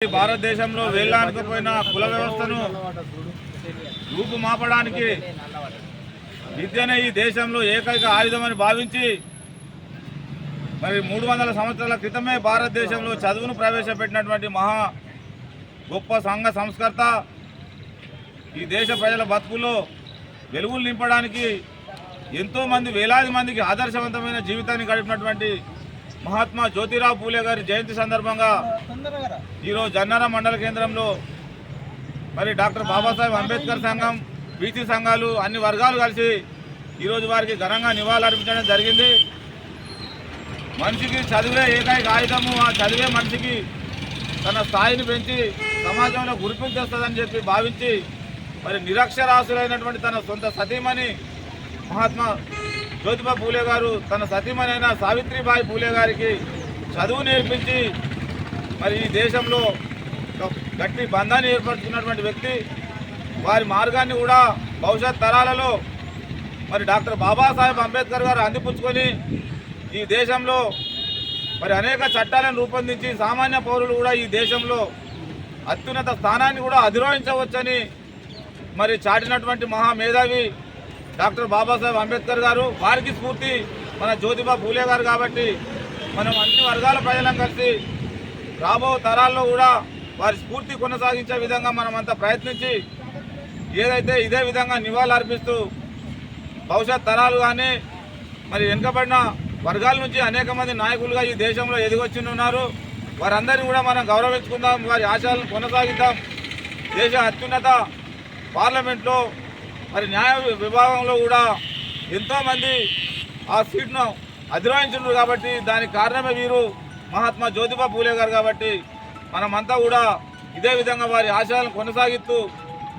భారతదేశంలో వేళ్ళానుకుపోయిన కుల వ్యవస్థను రూపుమాపడానికి విద్యనే ఈ దేశంలో ఏకైక ఆయుధమని భావించి మరి మూడు వందల సంవత్సరాల క్రితమే భారతదేశంలో చదువును ప్రవేశపెట్టినటువంటి మహా గొప్ప సంఘ సంస్కర్త ఈ దేశ ప్రజల బతుకుల్లో వెలుగులు నింపడానికి ఎంతోమంది వేలాది మందికి ఆదర్శవంతమైన జీవితాన్ని గడిపినటువంటి మహాత్మా జ్యోతిరావు పూలే గారి జయంతి సందర్భంగా ఈరోజు జన్నార మండల కేంద్రంలో మరి డాక్టర్ బాబాసాహెబ్ అంబేద్కర్ సంఘం బీసీ సంఘాలు అన్ని వర్గాలు కలిసి ఈరోజు వారికి ఘనంగా నివాళులర్పించడం జరిగింది. మనిషికి చదివే ఏకైక ఆయుధము. ఆ చదివే మనిషికి తన స్థాయిని పెంచి సమాజంలో గుర్తింపు చేస్తుందని చెప్పి భావించి మరి నిరక్షరాస్యులైనటువంటి తన సొంత సతీమణి మహాత్మా జ్యోతిబా పూలే గారు తన సతీమనైన సావిత్రిబాయి పూలే గారికి చదువు నేర్పించి మరి ఈ దేశంలో గట్టి బంధాన్ని ఏర్పరచుకున్నటువంటి వ్యక్తి. వారి మార్గాన్ని కూడా భవిష్యత్ తరాలలో మరి డాక్టర్ బాబాసాహెబ్ అంబేద్కర్ గారు అందిపుచ్చుకొని ఈ దేశంలో మరి అనేక చట్టాలను రూపొందించి సామాన్య పౌరులు కూడా ఈ దేశంలో అత్యున్నత స్థానాన్ని కూడా అధిరోహించవచ్చని మరి చాటినటువంటి మహా మేధావి డాక్టర్ బాబాసాహెబ్ అంబేద్కర్ గారు వారికి స్ఫూర్తి. మన జ్యోతిబా పూలే గారు కాబట్టి మనం అన్ని వర్గాల ప్రజలను కలిసి రాబో తరాల్లో కూడా వారి స్ఫూర్తి కొనసాగించే విధంగా మనమంతా ప్రయత్నించి ఏదైతే ఇదే విధంగా నివాళులర్పిస్తూ భవిష్యత్ తరాలు కానీ మరి వెనుకబడిన వర్గాల నుంచి అనేక మంది నాయకులుగా ఈ దేశంలో ఎదిగొచ్చి ఉన్నారు వారందరినీ కూడా మనం గౌరవించుకుందాం వారి ఆశయాలను కొనసాగిద్దాం. దేశ అత్యున్నత పార్లమెంట్లో మరి న్యాయ విభాగంలో కూడా ఎంతోమంది ఆ సీట్ను అధిరోహించున్నారు కాబట్టి దానికి కారణమే వీరు మహాత్మా జ్యోతిబా పూలే గారు కాబట్టి మనమంతా కూడా ఇదే విధంగా వారి ఆశయాలను కొనసాగిస్తూ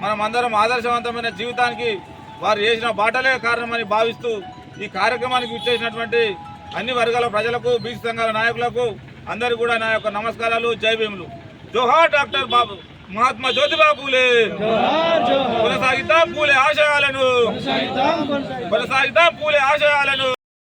మనమందరం ఆదర్శవంతమైన జీవితానికి వారు చేసిన బాటలే కారణమని భావిస్తూ ఈ కార్యక్రమానికి విచ్చేసినటువంటి అన్ని వర్గాల ప్రజలకు బీసీ సంఘాల నాయకులకు అందరికీ కూడా నా యొక్క నమస్కారాలు. జై భీములు. జోహార్ డాక్టర్ బాబు. మహాత్మా జ్యోతిబా పూలే. కొనసాగిద్దాం పూలే ఆశయాలను. కొనసాగిద్దాం పూలే ఆశయాలను.